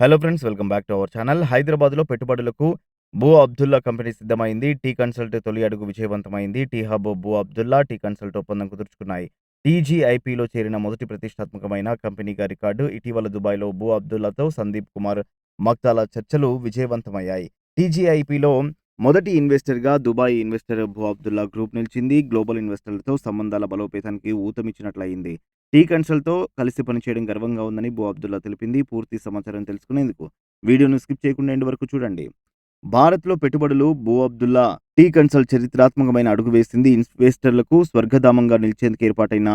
Hello friends welcome back to our channel హైదరాబాద్లో పెట్టుబడులకు Bu Abdullah company సిద్ధమైంది. T consult తొలి అడుగు విజయవంతమైంది. T hub Bu Abdullah T consult ఒప్పందం కుదుర్చుకున్నాయి. టీజీఐపీలో చేరిన మొదటి ప్రతిష్టాత్మకమైన కంపెనీగా రికార్డు ఇటీవల దుబాయ్లో బో అబ్దుల్లాతో సందీప్ కుమార్ మక్తాల చర్చలు విజయవంతమయ్యాయి. టీజీఐపీలో మొదటి ఇన్వెస్టర్గా Dubai investor Bu Abdullah group నిలిచింది. గ్లోబల్ ఇన్వెస్టర్లతో సంబంధాల బలోపేతానికి ఊతమిచ్చినట్లయింది. టీ కన్సల్ట్తో కలిసి పనిచేయడం గర్వంగా ఉందని బో అబ్దుల్లా తెలిపింది. పూర్తి సమాచారం తెలుసుకునేందుకు వీడియోను స్కిప్ చేయకుండా ఎండు వరకు చూడండి. భారత్లో పెట్టుబడులు బో అబ్దుల్లా టీ కన్సల్ట్ చరిత్రాత్మకమైన అడుగు వేసింది. ఇన్వెస్టర్లకు స్వర్గధామంగా నిలిచేందుకు ఏర్పాటైన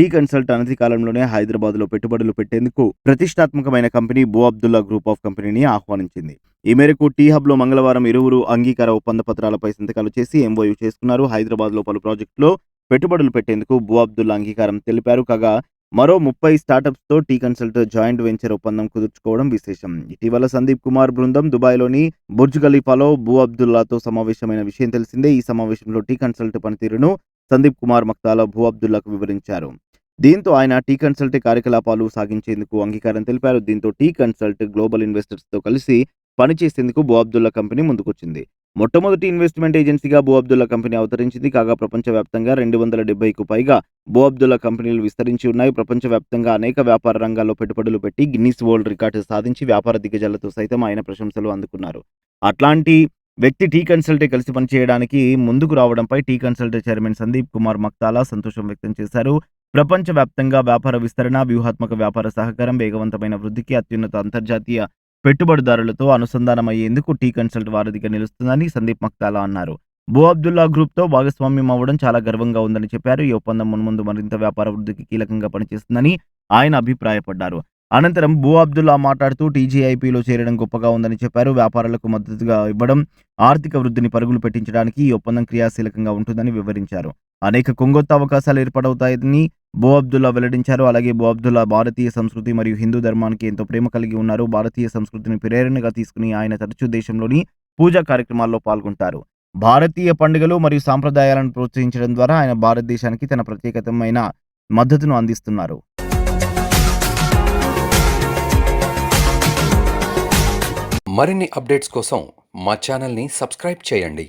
టీ కన్సల్ట్ అనతి కాలంలోనే హైదరాబాద్లో పెట్టుబడులు పెట్టేందుకు ప్రతిష్టాత్మకమైన కంపెనీ బో అబ్దుల్లా గ్రూప్ ఆఫ్ కంపెనీని ఆహ్వానించింది. ఈ మేరకు టీ హబ్లో మంగళవారం ఇరువురు అంగీకార ఒప్పంద పత్రాలపై సంతకాలు చేసి ఎంఓయూ చేసుకున్నారు. హైదరాబాద్లో పలు ప్రాజెక్టులో పెట్టుబడులు పెట్టేందుకు బో అబ్దుల్లా అంగీకారం తెలిపారు. కాగా మరో ముప్పై స్టార్టప్స్తో టీ కన్సల్ట్ జాయింట్ వెంచర్ ఒప్పందం కుదుర్చుకోవడం విశేషం. ఇటీవల సందీప్ కుమార్ బృందం దుబాయ్లోని బుర్జ్ ఖలీఫాలో బూ అబ్దుల్లాతో సమావేశమైన విషయం తెలిసిందే. ఈ సమావేశంలో టీ కన్సల్ట్ పనితీరును సందీప్ కుమార్ మక్తాల భూ అబ్దుల్లాకు వివరించారు. దీంతో ఆయన టీ కన్సల్ట్ కార్యకలాపాలు సాగించేందుకు అంగీకారం తెలిపారు. దీంతో టీ కన్సల్ట్ గ్లోబల్ ఇన్వెస్టర్స్తో కలిసి పనిచేసేందుకు బో అబ్దుల్లా కంపెనీ ముందుకొచ్చింది. మొట్టమొదటి ఇన్వెస్ట్మెంట్ ఏజెన్సీగా బో అబ్దుల్లా కంపెనీ అవతరించింది. కాగా ప్రపంచవ్యాప్తంగా రెండు వందల డెబ్బైకు పైగా బో అబ్దుల్లా కంపెనీలు విస్తరించి ఉన్నాయి. ప్రపంచవ్యాప్తంగా అనేక వ్యాపార రంగాల్లో పెట్టుబడులు పెట్టి గిన్నీస్ వరల్డ్ రికార్డు సాధించి వ్యాపార దిగ్గజాలతో సైతం ఆయన ప్రశంసలు అందుకున్నారు. అట్లాంటి వ్యక్తి టీ కన్సల్టే కలిసి పనిచేయడానికి ముందుకు రావడంపై T consult chairman Sandeep Kumar Maktala సంతోషం వ్యక్తం చేశారు. ప్రపంచవ్యాప్తంగా వ్యాపార విస్తరణ వ్యూహాత్మక వ్యాపార సహకారం వేగవంతమైన వృద్ధికి అత్యున్నత అంతర్జాతీయ పెట్టుబడిదారులతో అనుసంధానమయ్యేందుకు టీ కన్సల్ట్ వారధిగా నిలుస్తుందని సందీప్ మక్తాలా అన్నారు. బో అబ్దుల్లా గ్రూప్తో భాగస్వామ్యం అవ్వడం చాలా గర్వంగా ఉందని చెప్పారు. ఈ ఒప్పందం మున్ముందు మరింత వ్యాపార వృద్ధికి కీలకంగా పనిచేస్తుందని ఆయన అభిప్రాయపడ్డారు. అనంతరం బో అబ్దుల్లా మాట్లాడుతూ టీజీఐపీలో చేరడం గొప్పగా ఉందని చెప్పారు. వ్యాపారాలకు మద్దతుగా ఇవ్వడం ఆర్థిక వృద్ధిని పరుగులు పెట్టించడానికి ఈ ఒప్పందం క్రియాశీలకంగా ఉంటుందని వివరించారు. అనేక కొంగొత్త అవకాశాలు ఏర్పడవుతాయని బో అబ్దుల్లా వెల్లడించారు. అలాగే బో అబ్దుల్లా భారతీయ సంస్కృతి మరియు హిందూ ధర్మానికి ఎంతో ప్రేమ కలిగి ఉన్నారు. భారతీయ సంస్కృతిని ప్రేరణగా తీసుకుని ఆయన తరచూ దేశంలోని పూజా కార్యక్రమాల్లో పాల్గొంటారు. భారతీయ పండుగలు మరియు సాంప్రదాయాలను ప్రోత్సహించడం ద్వారా ఆయన భారతదేశానికి తన ప్రత్యేకతమైన మద్దతును అందిస్తున్నారు. మరిన్ని అప్డేట్స్ కోసం మా ఛానల్ని సబ్స్క్రైబ్ చేయండి.